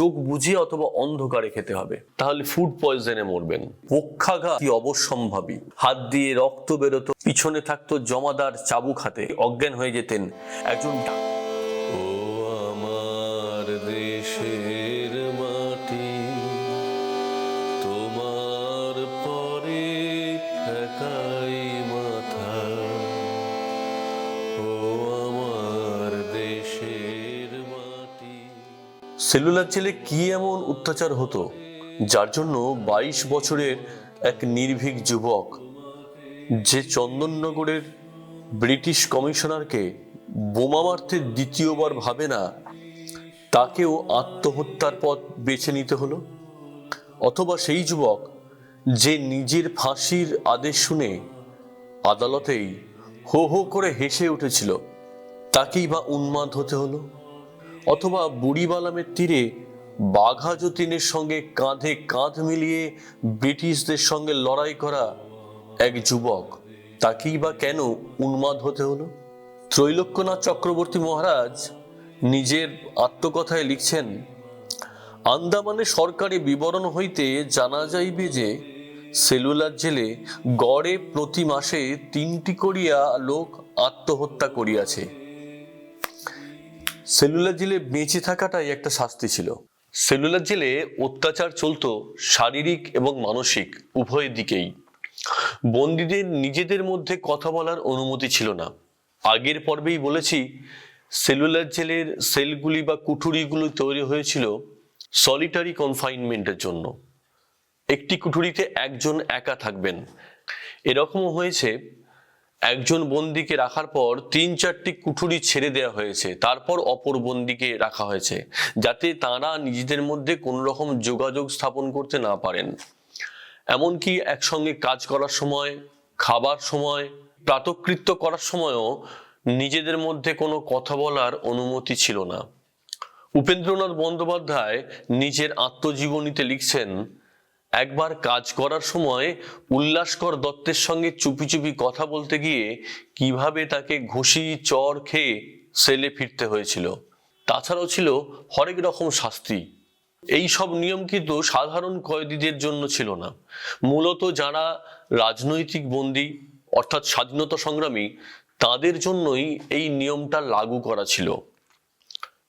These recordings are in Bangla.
চোখ বুঝিয়ে অথবা অন্ধকারে খেতে হবে। তাহলে ফুড পয়জনে মরবেন। পক্ষাঘাত কি অবশ্যম্ভাবী হাত দিয়ে রক্ত বেরোতো, পিছনে থাকতো জমাদার চাবুক হাতে। অজ্ঞান হয়ে যেতেন একজন ডাক্তার। সেলুলার জেলে কি এমন অত্যাচার হতো, যার জন্য বাইশ বছরের এক নির্ভীক যুবক, যে চন্দননগরের ব্রিটিশ কমিশনারকে বোমা মারতে দ্বিতীয়বার ভাবে না, তাকেও আত্মহত্যার পথ বেছে নিতে হলো? অথবা সেই যুবক, যে নিজের ফাঁসির আদেশ শুনে আদালতেই হো হো করে হেসে উঠেছিল, তাকেই বা উন্মাদ হতে হলো? অথবা বুড়িবালামের তীরে বাঘা যতীনের সঙ্গে কাঁধে কাঁধ মিলিয়ে ব্রিটিশদের সঙ্গে লড়াই করা এক যুবক। তাকেই বা কেন উন্মাদ হতে হলো? ত্রৈলোক্যনাথ চক্রবর্তী মহারাজ নিজের আত্মকথায় লিখছেন, আন্দামানে সরকারি বিবরণ হইতে জানা যাইবে যে, সেলুলার জেলে গড়ে প্রতি মাসে তিনটি করিয়া লোক আত্মহত্যা করিয়াছে। সেলুলার জেলে বেঁচে থাকাটাই একটা শাস্তি ছিল। সেলুলার জেলে অত্যাচার চলতো শারীরিক এবং মানসিক, উভয় দিকেই। বন্দীদের নিজেদের মধ্যে কথা বলার অনুমতি ছিল না। আগের পর্বেই বলেছি, সেলুলার জেলের সেলগুলি বা কুঠুরিগুলো তৈরি হয়েছিল সলিটারি কনফাইনমেন্টের জন্য। একটি কুঠুরিতে একজন একা থাকবেন। এরকমও হয়েছে একজন বন্দিকে রাখার পর তিন চারটি কুঠুরি ছেড়ে দেওয়া হয়েছে। তারপর অপর বন্দিকে রাখা হয়েছে, যাতে তারা নিজেদের মধ্যে কোনো রকম যোগাযোগ স্থাপন করতে না পারেন। এমনকি একসঙ্গে কাজ করার সময়, খাবার সময়, প্রাতকৃত্য করার সময়ও নিজেদের মধ্যে কোনো কথা বলার অনুমতি ছিল না। উপেন্দ্রনাথ বন্দ্যোপাধ্যায় নিজের আত্মজীবনীতে লিখছেন একবার কাজ করার সময় উল্লাসকর দত্তের সঙ্গে চুপি চুপি কথা বলতে গিয়ে কীভাবে তাকে ঘুষি, চর খেয়ে সেলে ফিরতে হয়েছিল। তাছাড়াও ছিল হরেক রকম শাস্তি। এই সব নিয়ম কিন্তু সাধারণ কয়েদিদের জন্য ছিল না। মূলত যারা রাজনৈতিক বন্দী, অর্থাৎ স্বাধীনতা সংগ্রামী, তাদের জন্যই এই নিয়মটা লাগু করা ছিল।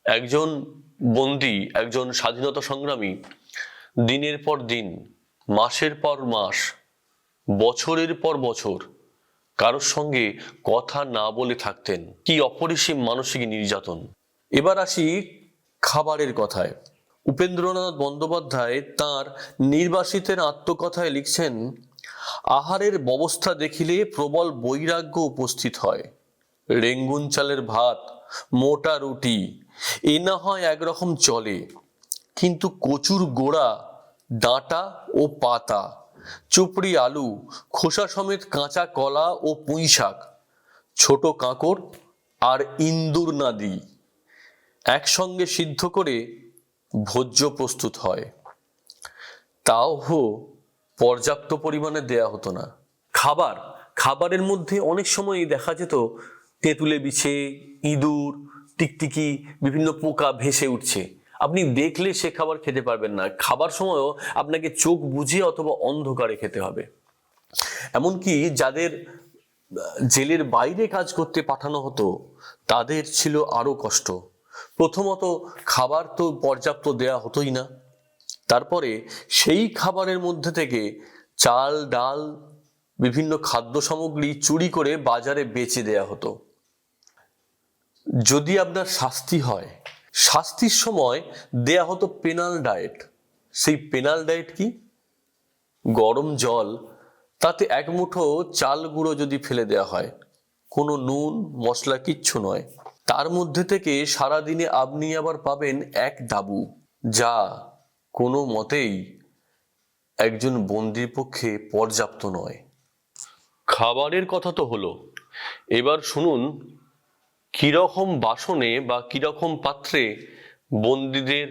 একজন বন্দী, একজন স্বাধীনতা সংগ্রামী দিনের পর দিন মাসের পর মাস, বছরের পর বছর কারোর সঙ্গে কথা না বলে থাকতেন। কি অপরিসীম মানসিক নির্যাতন। এবার আসি খাবারের কথায়। উপেন্দ্রনাথ বন্দ্যোপাধ্যায় তার নির্বাসিতের আত্মকথায় লিখছেন, আহারের ব্যবস্থা দেখিলে প্রবল বৈরাগ্য উপস্থিত হয়। রেঙ্গুন চালের ভাত, মোটা রুটি, এ না হয় একরকম চলে। কিন্তু কচুর গোড়া ডাঁটা ও পাতা, চুপড়ি আলু, খোসা সমেত কাঁচা কলা ও পুঁই শাক, ছোট কাঁকড় আর ইন্দুর নাদি একসঙ্গে সিদ্ধ করে ভোজ্য প্রস্তুত হয়। তাও পর্যাপ্ত পরিমাণে দেয়া হতো না। খাবার, খাবারের মধ্যে অনেক সময় দেখা যেত তেঁতুলে বিছে, ইঁদুর, টিকটিকি, বিভিন্ন পোকা ভেসে উঠছে। আপনি দেখলে সে খাবার খেতে পারবেন না। খাবার সময়ও আপনাকে চোখ বুঝিয়ে অথবা অন্ধকারে খেতে হবে। এমনকি যাদের জেলের বাইরে কাজ করতে পাঠানো হতো, তাদের ছিল আরও কষ্ট। প্রথমত খাবার তো পর্যাপ্ত দেয়া হতোই না। তারপরে সেই খাবারের মধ্যে থেকে চাল, ডাল, বিভিন্ন খাদ্য সামগ্রী চুরি করে বাজারে বেচে দেয়া হতো। যদি আপনার শাস্তি হয় শাস্তির সময় দেয়া হতো পেনাল ডায়েট সেই পেনাল ডায়েট কি? গরম জল, তাতে এক মুঠো চাল গুঁড়ো যদি ফেলে দেওয়া হয়, কোনো নুন, মশলা কিচ্ছু নয়। তার মধ্যে থেকে সারাদিনে আপনি আবার পাবেন এক ডাবু যা কোনো মতেই একজন বন্দির পক্ষে পর্যাপ্ত নয়। খাবারের কথা তো হলো। এবার শুনুন কীরকম বাসনে বা কীরকম পাত্রে বন্দীদের,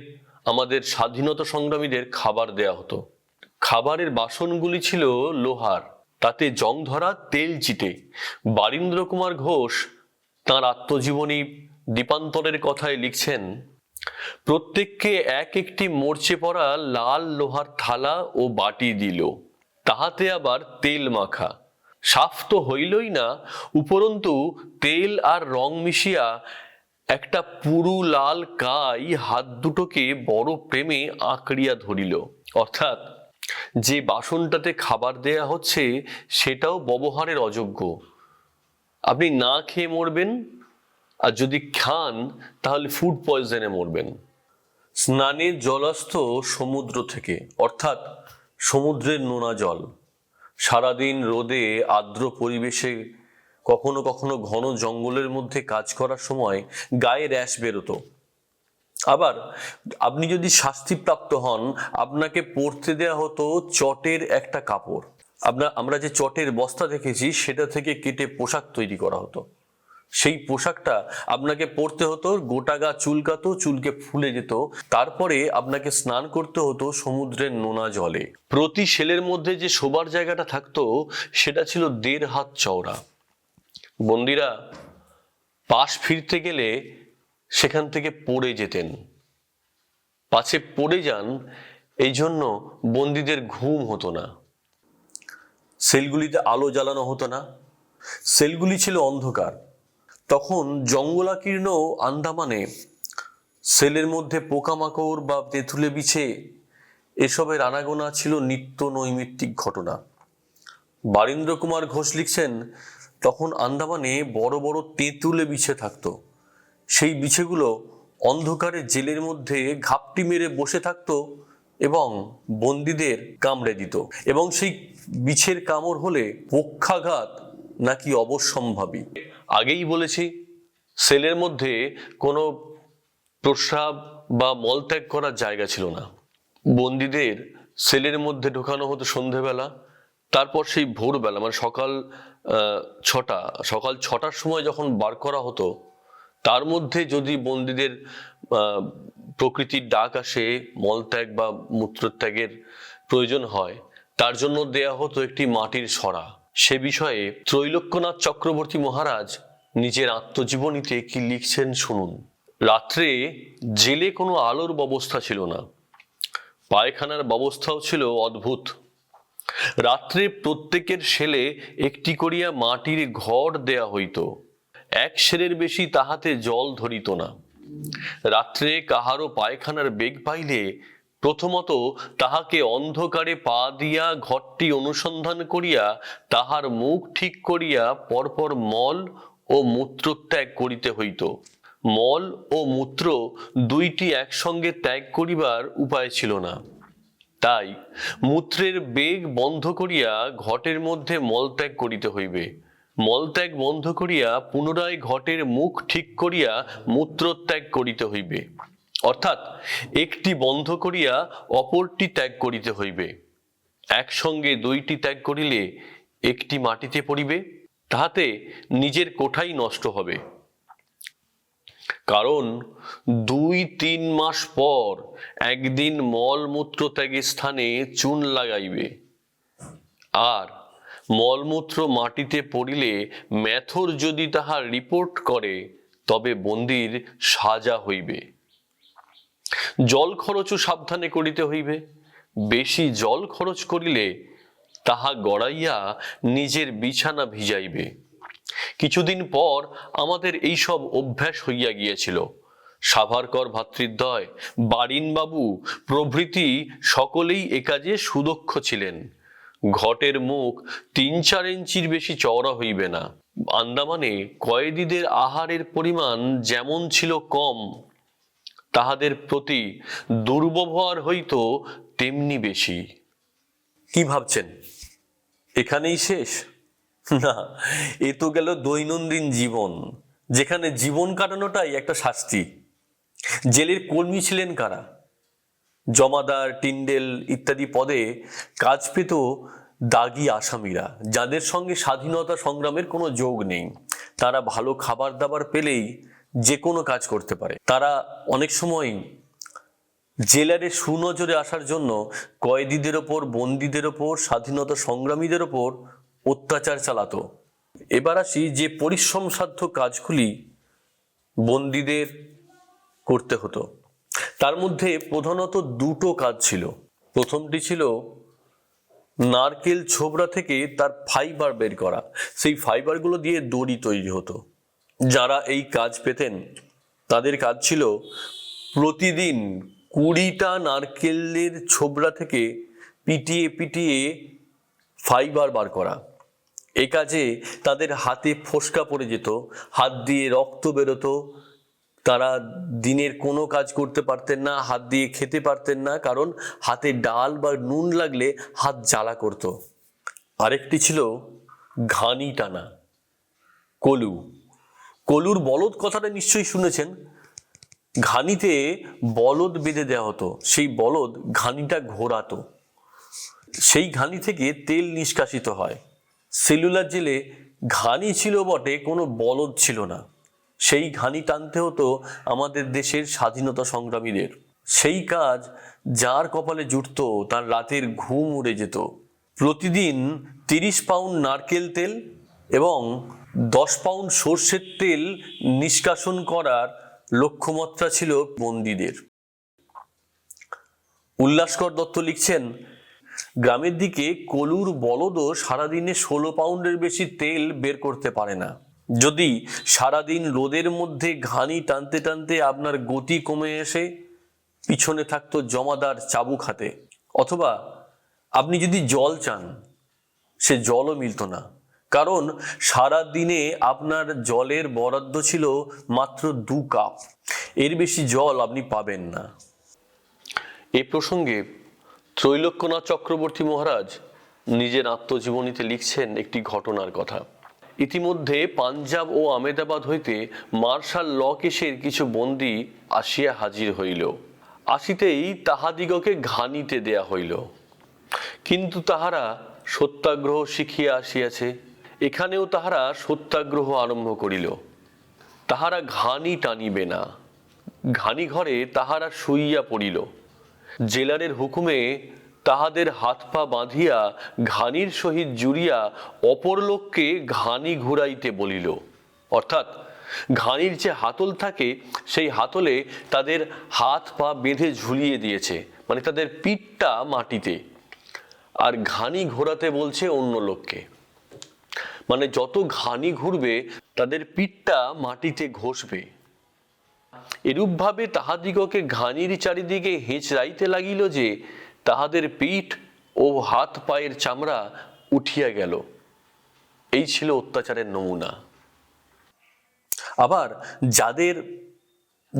আমাদের স্বাধীনতা সংগ্রামীদের খাবার দেয়া হতো? খাবারের বাসনগুলি ছিল লোহার, তাতে জং ধরা, তেল চিটে। বারীন্দ্র কুমার ঘোষ তাঁর আত্মজীবনী দীপান্তরের কথায় লিখছেন, প্রত্যেককে এক একটি মরচে পড়া লাল লোহার থালা ও বাটি দিল, তাহাতে আবার তেল মাখা। সাফ তো হইলই না, উপরন্তু তেল আর রং মিশিয়া একটা পুরু লাল কাই হাত দুটোকে বড় প্রেমে আঁকড়িয়া ধরিল। অর্থাৎ যে বাসনটাতে খাবার দেয়া হচ্ছে সেটাও ব্যবহারের অযোগ্য। আপনি না খেয়ে মরবেন, আর যদি খান তাহলে ফুড পয়জনে মরবেন। স্নানের জলাস্থ সমুদ্র থেকে, অর্থাৎ সমুদ্রের নোনা জল। সারাদিন রোদে আর্দ্র পরিবেশে কখনো কখনো ঘন জঙ্গলের মধ্যে কাজ করার সময় গায়ে র্যাশ বেরোতো। আবার আপনি যদি শাস্তিপ্রাপ্ত হন, আপনাকে পরতে দেয়া হতো চটের একটা কাপড়। আপনার আমরা যে চটের বস্তা দেখেছি, সেটা থেকে কেটে পোশাক তৈরি করা হতো। সেই পোশাকটা আপনাকে পরতে হতো, গোটা গা চুলকাতো, চুলকে ফুলে যেত। তারপরে আপনাকে স্নান করতে হতো সমুদ্রের নোনা জলে। প্রতি সেলের মধ্যে যে শোবার জায়গাটা থাকতো, সেটা ছিল দেড় হাত চওড়া। বন্দিরা, পাশ ফিরতে গেলে সেখান থেকে পড়ে যেতেন। পাছে পড়ে যান এই জন্য বন্দীদের ঘুম হতো না। সেলগুলিতে আলো জ্বালানো হতো না। সেলগুলি ছিল অন্ধকার। জঙ্গলাকীর্ণ আন্দামানে সেলের মধ্যে পোকামাকড় বা তেঁতুলে বিছে এসবের আনাগোনা ছিল নিত্য নৈমিত্তিক ঘটনা। বারীন্দ্র কুমার ঘোষ লিখছেন, তখন আন্দামানে বড় বড় তেঁতুলে বিছে থাকত। সেই বিছেগুলো অন্ধকারে জেলের মধ্যে ঘাপটি মেরে বসে থাকতো এবং বন্দীদের কামড়ে দিত। এবং সেই বিছের কামড় হলে পক্ষাঘাত নাকি অবশ্যম্ভাবী। আগেই বলেছি, সেলের মধ্যে কোনো প্রস্রাব বা মলত্যাগ করার জায়গা ছিল না। বন্দীদের সেলের মধ্যে ঢোকানো হতো সন্ধেবেলা, তারপর সেই ভোরবেলা মানে সকাল ছটা, সকাল ছটার সময় যখন বার করা হতো, তার মধ্যে যদি বন্দীদের প্রকৃতির ডাক আসে, মলত্যাগ বা মূত্রত্যাগের প্রয়োজন হয়, তার জন্য দেয়া হতো একটি মাটির সরা সে বিষয়ে ত্রৈলোক্যনাথ চক্রবর্তী মহারাজ নিজের আত্মজীবনীতে কি লিখছেন শুনুন। রাত্রে জেলে কোনো আলোর ব্যবস্থা ছিল না। পায়খানার ব্যবস্থাও ছিল অদ্ভুত। রাত্রে প্রত্যেকের সেলে একটি করিয়া মাটির ঘর দেয়া হইত। এক সেরের বেশি তাহাতে জল ধরিত না। রাত্রে কাহারও পায়খানার বেগ পাইলে প্রথমত তাহাকে অন্ধকারে পা দিয়া ঘরটি অনুসন্ধান করিয়া তাহার মুখ ঠিক করিয়া পরপর মল ও মূত্রত্যাগ করিতে হইত। মল ও মূত্র দুইটি একসঙ্গে ত্যাগ করিবার উপায় ছিল না। তাই মূত্রের বেগ বন্ধ করিয়া ঘটের মধ্যে মলত্যাগ করিতে হইবে। মলত্যাগ বন্ধ করিয়া পুনরায় ঘটের মুখ ঠিক করিয়া মূত্রত্যাগ করিতে হইবে। অর্থাৎ একটি বন্ধ করিয়া অপরটি ত্যাগ করিতে হইবে। একসঙ্গে দুইটি ত্যাগ করিলে একটি মাটিতে পড়িবে, তাহাতে নিজের কোঠাই নষ্ট হবে। কারণ দুই তিন মাস পর একদিন মলমূত্র ত্যাগের স্থানে চুন লাগাইবে। আর মলমূত্র মাটিতে পড়িলে ম্যাথর যদি তাহার রিপোর্ট করে, তবে বন্দির সাজা হইবে। জল খরচও সাবধানে করিতে হইবে। বেশি জল খরচ করিলে তাহা গড়াইয়া নিজের বিছানা ভিজাইবে। কিছুদিন পর আমাদের এইসব অভ্যাস হইয়া গিয়েছিল। সাভারকর ভাতৃদ্বয়, বারিনবাবু প্রভৃতি সকলেই এ কাজে সুদক্ষ ছিলেন। ঘটের মুখ তিন চার ইঞ্চির বেশি চওড়া হইবে না। আন্দামানে কয়েদিদের আহারের পরিমাণ যেমন ছিল কম তাহাদের প্রতি দুর্ব্যবহার হইত তেমনি বেশি। কি ভাবছেন? এখানেই শেষ? না, এ তো গেল দৈনন্দিন জীবন, যেখানে জীবন কাটানোটাই একটা শাস্তি। জেলের কর্মী ছিলেন কারা? জমাদার, টিন্ডেল ইত্যাদি পদে কাজ পেত দাগি আসামিরা, যাদের সঙ্গে স্বাধীনতা সংগ্রামের কোনো যোগ নেই। তারা ভালো খাবার দাবার পেলেই যে কোনো কাজ করতে পারে। তারা অনেক সময় জেলারে সুনজরে আসার জন্য কয়েদিদের ওপর, বন্দীদের ওপর, স্বাধীনতা সংগ্রামীদের ওপর অত্যাচার চালাতো। এবার আসি যে পরিশ্রম সাধ্য কাজগুলি বন্দীদের করতে হতো। তার মধ্যে প্রধানত দুটো কাজ ছিল। প্রথমটি ছিল নারকেল ছোবড়া থেকে তার ফাইবার বের করা। সেই ফাইবারগুলো দিয়ে দড়ি তৈরি হতো। যারা এই কাজ পেতেন, তাদের কাজ ছিল প্রতিদিন কুড়িটা নারকেলের ছোবড়া থেকে পিটিয়ে পিটিয়ে ফাইবার বার করা। এ কাজে তাদের হাতে ফোসকা পড়ে যেত, হাত দিয়ে রক্ত বেরোতো। তারা দিনের কোনো কাজ করতে পারতেন না, হাত দিয়ে খেতে পারতেন না, কারণ হাতে ডাল বা নুন লাগলে হাত জ্বালা করত। আরেকটি ছিল ঘানি টানা, কলু। কলুর বলদ কথাটা নিশ্চয়ই শুনেছেন। ঘানিতে বলদ বেঁধে দেওয়া হতো, সেই বলদ ঘানিটা ঘোরাতো। সেই ঘানি থেকে তেল নিষ্কাশিত হয়। সেলুলার জেলে ঘানি ছিল বটে, কোনো বলদ ছিল না। সেই ঘানি টানতে হতো আমাদের দেশের স্বাধীনতা সংগ্রামীদের। সেই কাজ যার কপালে জুটতো, তার রাতের ঘুম উড়ে যেত। প্রতিদিন তিরিশ পাউন্ড নারকেল তেল এবং দশ পাউন্ড সর্ষের তেল নিষ্কাশন করার লক্ষ্যমাত্রা ছিল বন্দীদের উল্লাসকর দত্ত লিখছেন, গ্রামের দিকে কলুর বলদও সারাদিনে ষোলো পাউন্ডের বেশি তেল বের করতে পারে না। যদি সারাদিন রোদের মধ্যে ঘানি টানতে টানতে আপনার গতি কমে এসে পিছনে থাকতো জমাদার চাবুক হাতে। অথবা আপনি যদি জল চান, সে জলও মিলত না। কারণ সারা দিনে আপনার জলের বরাদ্দ ছিল মাত্র দু কাপ। এর বেশি জল আপনি পাবেন না। এ প্রসঙ্গে ত্রৈলোক্যনাথ চক্রবর্তী মহারাজ নিজের আত্মজীবনীতে লিখছেন একটি ঘটনার কথা। ইতিমধ্যে পাঞ্জাব ও আমেদাবাদ হইতে মার্শাল ল কেসের কিছু বন্দী আসিয়া হাজির হইল। আসিতেই তাহাদিগকে ঘানিতে দেয়া হইল। কিন্তু তাহারা সত্যাগ্রহ শিখিয়া আসিয়াছে। এখানেও তাহারা সত্যাগ্রহ আরম্ভ করিল। তাহারা ঘানি টানিবে না। ঘানি ঘরে তাহারা শুইয়া পড়িল। জেলারের হুকুমে তাহাদের হাত পা বাঁধিয়া ঘানির সহিত জুড়িয়া অপর লোককে ঘানি ঘুরাইতে বলিল। অর্থাৎ ঘানির যে হাতল থাকে, সেই হাতলে তাদের হাত পা বেঁধে ঝুলিয়ে দিয়েছে মানে তাদের পিঠটা মাটিতে। আর ঘানি ঘোরাতে বলছে অন্য লোককে। মানে যত ঘানি ঘুরবে, তাদের পিঠটা মাটিতে ঘষবে। এরূপভাবে তাহাদিগকে ঘানির চারিদিকে হেঁচড়াইতে লাগিল যে, তাহাদের পিঠ ও হাত পায়ের চামড়া উঠিয়া গেল। এই ছিল অত্যাচারের নমুনা। আবার যাদের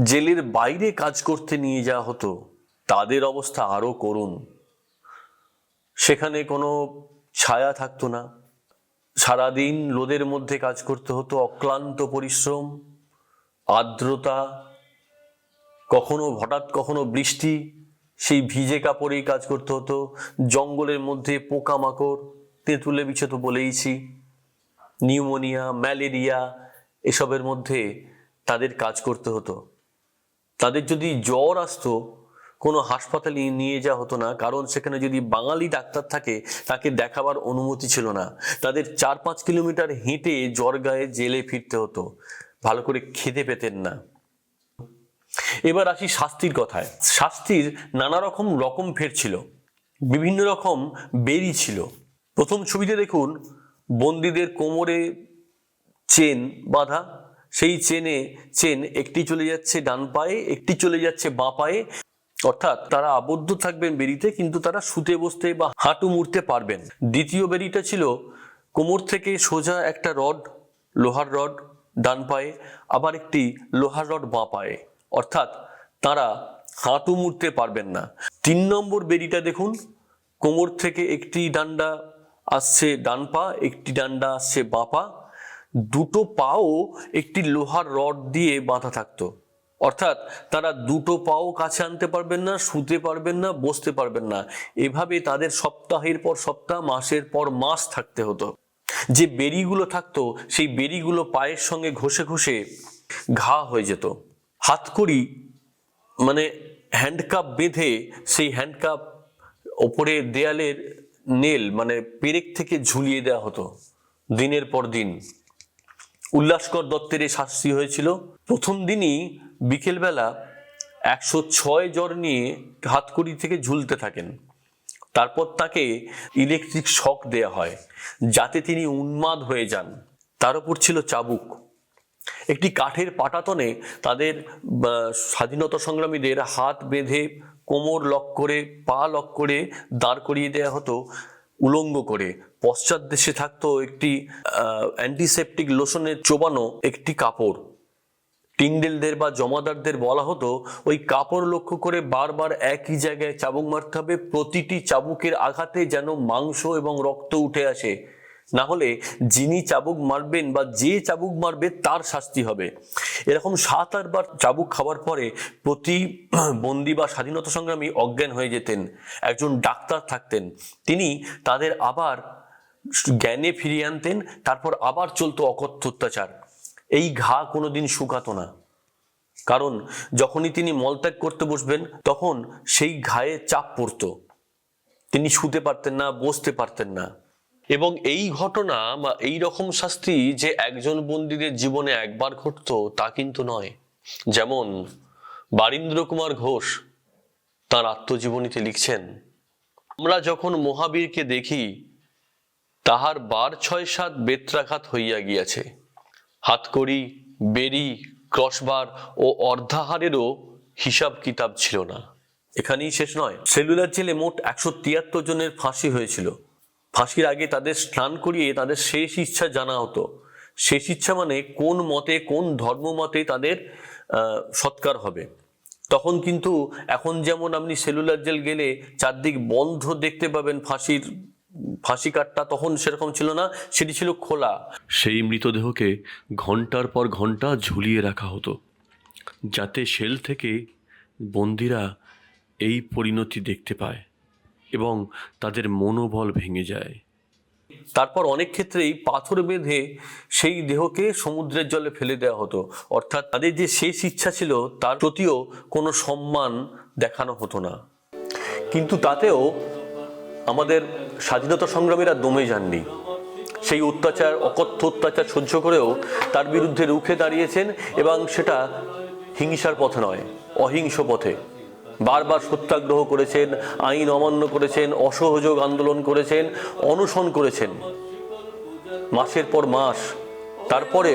জেলের বাইরে কাজ করতে নিয়ে যাওয়া হতো, তাদের অবস্থা আরও করুণ। সেখানে কোনো ছায়া থাকতো না। সারাদিন রোদের মধ্যে কাজ করতে হতো অক্লান্ত পরিশ্রম, আর্দ্রতা, কখনো হঠাৎ কখনো বৃষ্টি, সেই ভিজে কাপড়েই কাজ করতে হতো, জঙ্গলের মধ্যে পোকামাকড়, তেঁতুলে বিছে তো বলেইছি, নিউমোনিয়া, ম্যালেরিয়া এসবের মধ্যে তাদের কাজ করতে হতো। তাদের যদি জ্বর আসতো কোনো হাসপাতালে নিয়ে যাওয়া হতো না, কারণ সেখানে যদি বাঙালি ডাক্তার থাকে, তাকে দেখাবার অনুমতি ছিল না। তাদের চার পাঁচ কিলোমিটার হেঁটে জ্বর গায়ে জেলে ফিরতে হতো। ভালো করে খেতে পেতেন না। এবার আসি শাস্তির কথায়। শাস্তির নানা রকম রকম ফের ছিল। বিভিন্ন রকম বেরি ছিল। প্রথম ছবিতে দেখুন, বন্দীদের কোমরে চেন বাঁধা। সেই চেনে, চেন একটি চলে যাচ্ছে ডান পায়ে, একটি চলে যাচ্ছে বাঁ পায়ে। অর্থাৎ তারা আবদ্ধ থাকবেন বেরিতে কিন্তু তারা শুতে, বসতে বা হাঁটু মুড়তে পারবেন। দ্বিতীয় বেরিটা ছিল কোমর থেকে সোজা একটা রড, লোহার রড ডান পায়ে, আবার একটি লোহার রড বাঁ পায়ে। অর্থাৎ তারা হাঁটু মুড়তে পারবেন না। তিন নম্বর বেরিটা দেখুন, কোমর থেকে একটি ডান্ডা আসছে ডান পা, একটি ডান্ডা আসছে বাঁ পা। দুটো পাও একটি লোহার রড দিয়ে বাঁধা থাকতো। অর্থাৎ তারা দুটো পাও কাছে আনতে পারবেন না, শুতে পারবেন না, বসতে পারবেন না। এভাবে তাদের সপ্তাহের পর সপ্তাহ, মাসের পর মাস থাকতে হতো। যে বেরিগুলো থাকতো, সেই বেরিগুলো পায়ের সঙ্গে ঘষে ঘষে ঘা হয়ে যেত। হাতকড়ি মানে হ্যান্ডকাপ বেঁধে সেই হ্যান্ডকাপ ওপরে দেয়ালের নেল মানে পেরেক থেকে ঝুলিয়ে দেওয়া হতো, দিনের পর দিন। উল্লাসকর দত্তের এই শাস্তি হয়েছিল। প্রথম দিনই বিকেলবেলা একশো ছয় জ্বর নিয়ে হাতকড়ি থেকে ঝুলতে থাকেন। তারপর তাকে ইলেকট্রিক শক দেয়া হয়, যাতে তিনি উন্মাদ হয়ে যান। তার উপর ছিল চাবুক। একটি কাঠের পাটাতনে তাদের স্বাধীনতা সংগ্রামীদের হাত বেঁধে কোমর লক করে, পা লক করে দাঁড় করিয়ে দেওয়া হতো উলঙ্গ করে। পশ্চাৎ দেশে থাকতো একটি অ্যান্টিসেপটিক লোশনের চোবানো একটি কাপড়। টিন্ডেলদের বা জমাদারদের বলা হতো, ওই কাপড় লক্ষ্য করে বারবার একই জায়গায় চাবুক মারতে হবে, প্রতিটি চাবুকের আঘাতে যেন মাংস এবং রক্ত উঠে আসে। না হলে যিনি চাবুক মারবেন বা যে চাবুক মারবে, তার শাস্তি হবে। এরকম সাত আটবার চাবুক খাওয়ার পরে প্রতি বন্দি বা স্বাধীনতা সংগ্রামী অজ্ঞান হয়ে যেতেন, একজন ডাক্তার থাকতেন। তিনি তাদের আবার জ্ঞানে ফিরিয়ে আনতেন, তারপর আবার চলতো অকথ্য অত্যাচার। এই ঘা কোনোদিন শুকাতো না। কারণ যখনই তিনি মলত্যাগ করতে বসবেন, তখন সেই ঘায়ে চাপ পড়তো। তিনি শুতে পারতেন না, বসতে পারতেন না। এবং এই ঘটনা বা এই রকম শাস্তি যে একজন বন্দীদের জীবনে একবার ঘটতো, তা কিন্তু নয়। যেমন বারীন্দ্র কুমার ঘোষ তার আত্মজীবনীতে লিখছেন, আমরা যখন মহাবীরকে দেখি, তাহার বার ছয় সাত বেত্রাঘাত হইয়া গিয়াছে। হাতকড়ি বেরি, ক্রসবার ও অর্ধাহারেরও হিসাব কিতাব ছিল না। এখানেই শেষ নয়। সেলুলার জেলে মোট একশো তিয়াত্তর জনের ফাঁসি হয়েছিল। ফাঁসির আগে তাদের স্নান করিয়ে তাদের শেষ ইচ্ছা জানা হতো। শেষ ইচ্ছা মানে কোন মতে, কোন ধর্ম মতে তাদের সৎকার হবে। তখন কিন্তু এখন যেমন আপনি সেলুলার জেল গেলে চারদিক বন্ধ দেখতে পাবেন ফাঁসির ফাঁসি কাঠটা তখন সেরকম ছিল না সেটি ছিল খোলা। সেই মৃতদেহকে ঘণ্টার পর ঘণ্টা ঝুলিয়ে রাখা হতো যাতে সেল থেকে বন্দিরা এই পরিণতি দেখতে পায় এবং তাদের মনোবল ভেঙে যায়। তারপর অনেক ক্ষেত্রেই পাথর বেঁধে সেই দেহকে সমুদ্রের জলে ফেলে দেওয়া হতো। অর্থাৎ তাদের যে শেষ ইচ্ছা ছিল তার প্রতিও কোনো সম্মান দেখানো হতো না। কিন্তু তাতেও আমাদের স্বাধীনতা সংগ্রামীরা দমে যাননি। সেই অত্যাচার, অকথ্য অত্যাচার সহ্য করেও তার বিরুদ্ধে রুখে দাঁড়িয়েছেন এবং সেটা হিংসার পথে নয়, অহিংস পথে। বারবার সত্যাগ্রহ করেছেন, আইন অমান্য করেছেন, অসহযোগ আন্দোলন করেছেন, অনশন করেছেন। মাসের পর মাস তারপরে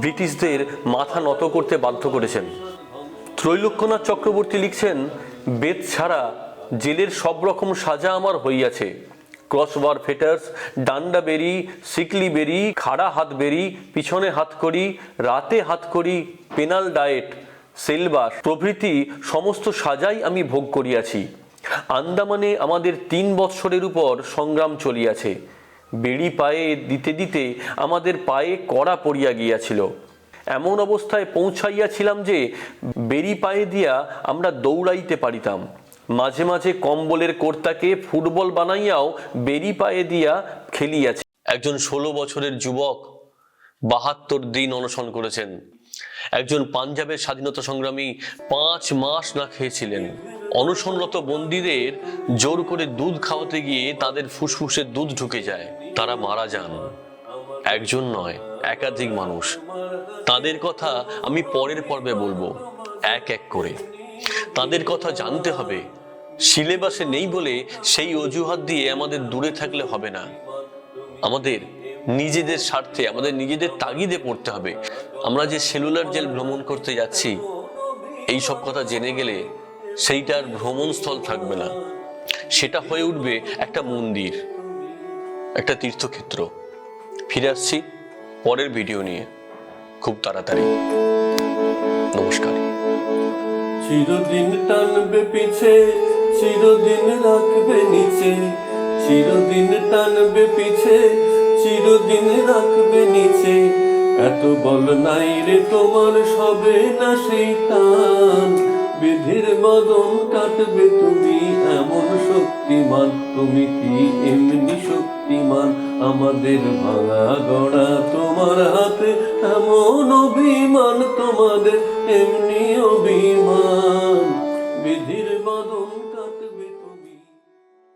ব্রিটিশদের মাথা নত করতে বাধ্য করেছেন। ত্রৈলোক্যনাথ চক্রবর্তী লিখছেন, বেদ ছাড়া জেলের সব রকম সাজা আমার হইয়াছে। ক্রসবার ফেটার্স, ডান্ডা বেরি, সিকলি বেরি, খাড়া হাত বেরি, পিছনে হাত করি, রাতে হাত করি, পেনাল ডায়েট, সেলবাস, প্রভৃতি সমস্ত সাজাই আমি ভোগ করিয়াছি। আন্দামানে আমাদের তিন বৎসরের উপর সংগ্রাম চলিয়াছে। বেড়ি পায়ে দিতে দিতে আমাদের পায়ে কড়া পড়িয়া গিয়াছিল। এমন অবস্থায় পৌঁছাইয়াছিলাম যে বেরি পায়ে দিয়া আমরা দৌড়াইতে পারিতাম। মাঝে মাঝে কম্বলের কর্তাকে ফুটবল বানাইয়াও বেরি পায়ে দিয়া খেলিয়াছে। একজন ষোলো বছরের যুবক বাহাত্তর দিন অনশন করেছেন। একজন পাঞ্জাবের স্বাধীনতা সংগ্রামী পাঁচ মাস না খেয়েছিলেন। অনশনরত বন্দীদের জোর করে দুধ খাওয়াতে গিয়ে তাদের ফুসফুসে দুধ ঢুকে যায়। তারা মারা যান। একজন নয়, একাধিক মানুষ। তাদের কথা আমি পরের পর্বে বলব। এক এক করে। তাদের কথা জানতে হবে। সিলেবাসে নেই বলে সেই অজুহাত দিয়ে আমাদের দূরে থাকলে হবে না। আমাদের নিজেদের স্বার্থে, আমাদের নিজেদের তাগিদে পড়তে হবে। আমরা যে সেলুলার জেল ভ্রমণ করতে যাচ্ছি, এই সব কথা জেনে গেলে সেইটার ভ্রমণস্থল থাকবে না। সেটা হয়ে উঠবে একটা মন্দির, একটা তীর্থক্ষেত্র। ফিরে আসছি পরের ভিডিও নিয়ে। খুব তাড়াতাড়ি। চিরদিন টানবে পিছে, চিরদিন রাখবে নিচে। চিরদিন টানবে পিছে, চিরদিন রাখবে নিচে। এত বল নাই রে তোমার, সবে না সেই টান। বিধির বদন কাটবে তুমি এমন শক্তিমান, তুমি কি এমনি শক্তিমান? আমাদের ভাঙা গড়া তোমার হাতে, এমন অভিমান তোমাদের, এমনি অভিমান। বিধির